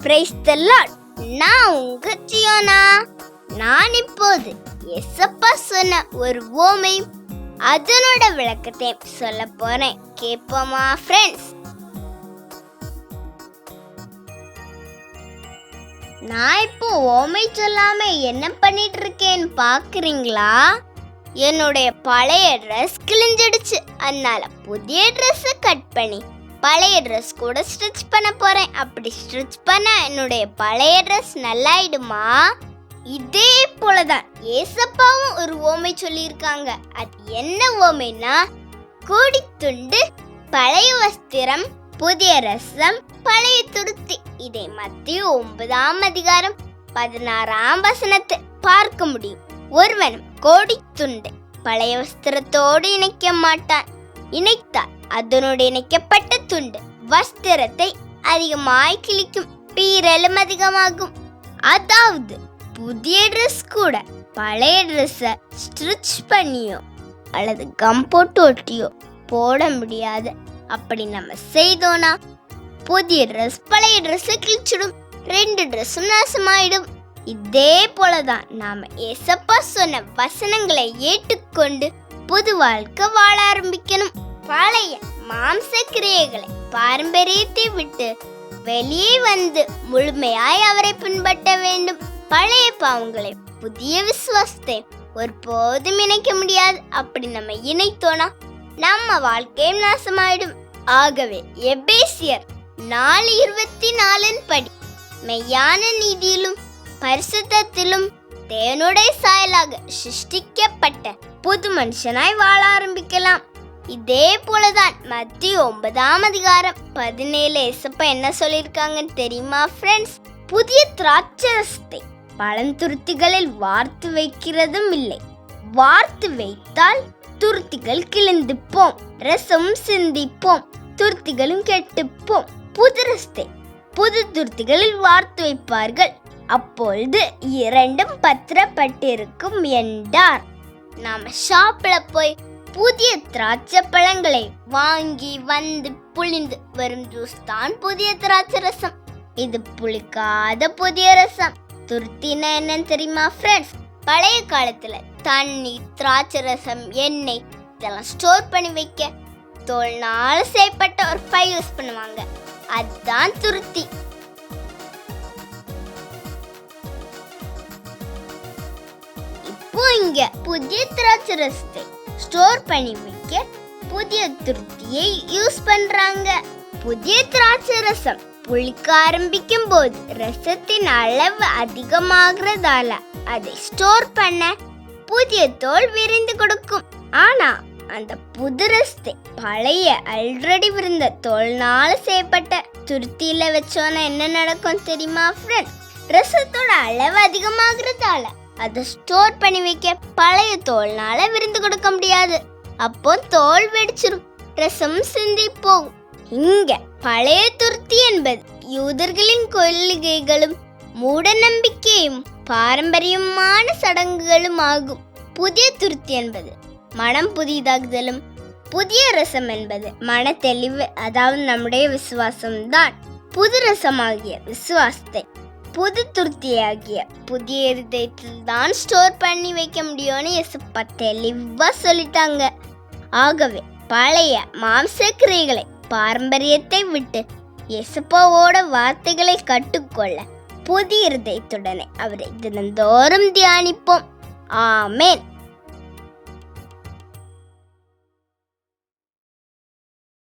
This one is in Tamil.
பிரைஸ் தி லார்ட் நான் உங்க ஜியோனா நான் இப்போது எசப்பா சொன்ன ஒரு ஓமை அதனோட விளக்கத்தை சொல்ல போறேன். கேட்போமா ஃப்ரெண்ட்ஸ் நான் இப்போ ஓமை சொல்லாம என்ன பண்ணிட்டு இருக்கேன்னு பாக்குறீங்களா? என்னுடைய பழைய ட்ரெஸ் கிழிஞ்சிடுச்சு. அதனால புதிய ட்ரெஸ்ஸை கட் பண்ணி பழைய ட்ரெஸ் கூட ஸ்டிச் பண்ண போகிறேன் அப்படி ஸ்டிச் பண்ண என்னுடைய பழைய ட்ரெஸ் நல்லாயிடுமா? இதே போலதான் ஏசப்பாவும் ஒரு ஓமை சொல்லியிருக்காங்க. அது என்ன ஓமைனா கூடி துண்டு பழைய வஸ்திரம் புதிய ரசம் பழைய துருத்தி. இதை மத்திய ஒன்பதாம் அதிகாரம் பதினாறாம் வசனத்தை பார்க்க முடியும். ஒருவனும் கோடி துண்டு பழைய வஸ்திரத்தோடு இணைக்க மாட்டான். இணைத்தான் அதனோடு இணைக்கப்பட்ட துண்டு வஸ்திரத்தை அதிகமாய் கிழிக்கும். பீரலும் அதிகமாகும். அதாவது புதிய ட்ரெஸ் கூட பழைய ட்ரெஸ்ஸை ஸ்ட்ரிச் பண்ணியோ அல்லது கம் போட்டு ஒட்டியோ போட முடியாது. அப்படி நம்ம செய்தோனா புதிய ட்ரெஸ் பழைய ட்ரெஸ்ஸை கிழிச்சிடும். ரெண்டு ட்ரெஸ்ஸும் நாசமாயிடும். இதே போலதான் நாம ஏசப்பா சொன்ன வசனங்களை ஏற்றுக்கொண்டு புது வாழ்க்கை வாழ ஆரம்பிக்கணும். பழைய மாம்ச கிரியைகளை பாரம்பரியத்தை விட்டு வெளியே வந்து முழுமையாய் அவரை பின்பற்ற வேண்டும். பழைய பாவங்களை புதிய விசுவாசத்தை ஒருபோதும் இணைக்க முடியாது. அப்படி நம்ம இணைத்தோனா நம்ம வாழ்க்கையும் நாசமாயிடும். ஆகவே எபேசியர் நாலு இருபத்தி நாலின் படி மெய்யான நீதியிலும் பரிசுத்தத்திலும் தேவனுடைய சாயலாக சிருஷ்டிக்கப்பட்ட புது மனுஷனாய் வாழ ஆரம்பிக்கலாம். இதே போலதான் மத்திய ஒன்பதாம் அதிகாரம் பதினேழு எசப்ப என்ன சொல்லியிருக்காங்கன்னு தெரியுமா ஃப்ரெண்ட்ஸ் புதிய திராட்சரசத்தை பழந்துருத்திகளில் வார்த்து வைக்கிறதும் இல்லை. வார்த்து வைத்தால் துருத்திகள் கிழிந்துப்போம் ரசம் சிந்திப்போம் துருத்திகளும் கெட்டுப்போம். புது ரசத்தை புது துருத்திகளில் வார்த்து வைப்பார்கள். அப்பொழுது இரண்டும் பத்திரப்பட்டிருக்கும் என்றார். நாம ஷாப்ல போய் புதிய திராட்சை பழங்களை வாங்கி வந்து புளிந்து வரும் ஜூஸ் தான் புதிய திராட்சை ரசம். இது புளிக்காத புதிய ரசம். துருத்தினா என்னன்னு தெரியுமா ஃப்ரெண்ட்ஸ் பழைய காலத்துல தண்ணி திராட்சை ரசம் எண்ணெய் இதெல்லாம் ஸ்டோர் பண்ணி வைக்க தோல்னால செய்யப்பட்ட ஒரு ஃபை யூஸ் பண்ணுவாங்க. அதுதான் துருத்தி. இப்போ இங்க புதிய திராட்சை ரசத்தை ஸ்டோர் பண்ணி வைக்க புதிய துருத்தியை யூஸ் பண்றாங்க. புதிய திராட்சை ரசம் புளிக்க ஆரம்பிக்கும் போது ரசத்தின் அளவு அதிகமாகிறதால அதை ஸ்டோர் பண்ண புதிய தோல் விரிந்து கொடுக்கும். ஆனா அந்த புது ரசத்தை பழைய ஆல்ரெடி விருந்த தோல்னால செய்யப்பட்ட துருத்தியில வச்சோன்னா என்ன நடக்கும் தெரியுமா ஃப்ரெண்ட் ரசத்தோட அளவு அதிகமாகிறதால அதை ஸ்டோர் பண்ணி வைக்க பழைய தோல்னால விருந்து கொடுக்க முடியாது. அப்போ தோல் வெடிச்சிரும். ரசம் சிந்தி போகும் இங்க பழைய துருத்தி என்பது யூதர்களின் கொள்கைகளும் மூட நம்பிக்கையும் பாரம்பரியமான சடங்குகளும் ஆகும். புதிய துருத்தி என்பது மனம் புதிதாகுதலும் புதிய ரசம் என்பது மன தெளிவு அதாவது நம்முடைய விசுவாசம்தான். புது ரசமாகிய விசுவாசத்தை புது துருத்தியாகிய புதிய இருதயத்தில் தான் ஸ்டோர் பண்ணி வைக்க முடியும்னு எசுப்பா தெளிவாக சொல்லிட்டாங்க. ஆகவே பழைய மாம்சக்கிரைகளை பாரம்பரியத்தை விட்டு எசப்பாவோட வார்த்தைகளை கட்டுக்கொள்ள புதிய இருதயத்துடனே அவரை தினந்தோறும் தியானிப்போம். ஆமேன்.